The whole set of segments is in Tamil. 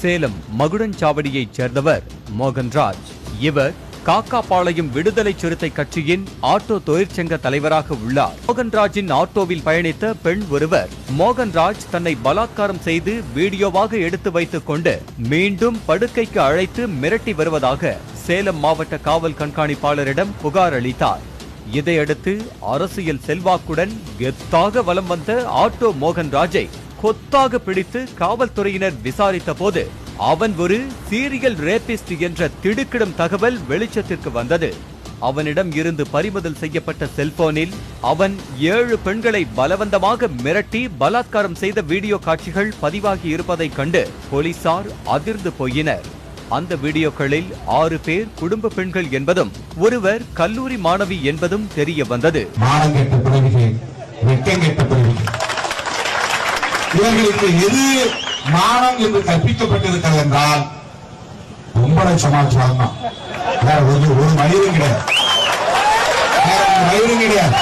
சேலம் மகுடஞ்சாவடியைச் சேர்ந்தவர் மோகன்ராஜ். இவர் காக்காபாளையம் விடுதலை சிறுத்தை கட்சியின் ஆட்டோ தொழிற்சங்க தலைவராக உள்ளார். மோகன்ராஜின் ஆட்டோவில் பயணித்த பெண் ஒருவர் மோகன்ராஜ் தன்னை பலாத்காரம் செய்து வீடியோவாக எடுத்து வைத்துக் கொண்டு மீண்டும் படுக்கைக்கு அழைத்து மிரட்டி வருவதாக சேலம் மாவட்ட காவல் கண்காணிப்பாளரிடம் புகார் அளித்தார். இதையடுத்து அரசியல் செல்வாக்குடன் கெத்தாக வலம் வந்த ஆட்டோ மோகன்ராஜை கொத்தாக பிடித்து காவல்துறையினர் விசாரித்த போது அவன் ஒரு சீரியல் ரேபிஸ்ட் என்ற திடுக்கிடும் தகவல் வெளிச்சத்திற்கு வந்தது. அவனிடம் இருந்து பறிமுதல் செய்யப்பட்ட செல்போனில் அவன் ஏழு பெண்களை பலவந்தமாக மிரட்டி பலாத்காரம் செய்த வீடியோ காட்சிகள் பதிவாகி இருப்பதைக் கண்டு போலீசார் அதிர்ந்து போயினர். அந்த வீடியோக்களில் ஆறு பேர் குடும்ப பெண்கள் என்பதும் ஒருவர் கல்லூரி மாணவி என்பதும் தெரிய வந்தது. இவர்களுக்கு எது மானம் என்று கற்பிக்கப்பட்டிருக்கிறது என்றால் கும்பலை சமாளிச்சுவாங்க வேற ஒரு ஒரு மயிரும் கிடையாது. வேற ஒரு மயிரும் கிடையாது.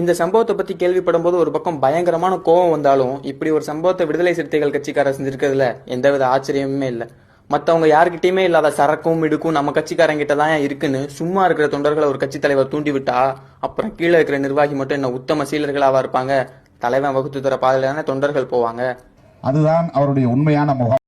இந்த சம்பவத்தை பத்தி கேள்விப்படும் போது ஒரு பக்கம் பயங்கரமான கோபம் வந்தாலும் இப்படி ஒரு சம்பவத்தை விடுதலை சிறுத்தைகள் கட்சிக்காரர் செஞ்சிருக்கிறதுல எந்தவித ஆச்சரியமுமே இல்லை. மத்தவங்க யார்கிட்டயுமே இல்லாத சரக்கும் மிடுக்கும் நம்ம கட்சிக்காரங்கிட்ட தான் இருக்குன்னு சும்மா இருக்கிற தொண்டர்களை ஒரு கட்சி தலைவர் தூண்டி விட்டா அப்புறம் கீழே இருக்கிற நிர்வாகி மட்டும் என்ன உத்தம சீலர்களாவா இருப்பாங்க? தலைவன் வகுத்து தர பாதையில தானே தொண்டர்கள் போவாங்க? அதுதான் அவருடைய உண்மையான முகம்.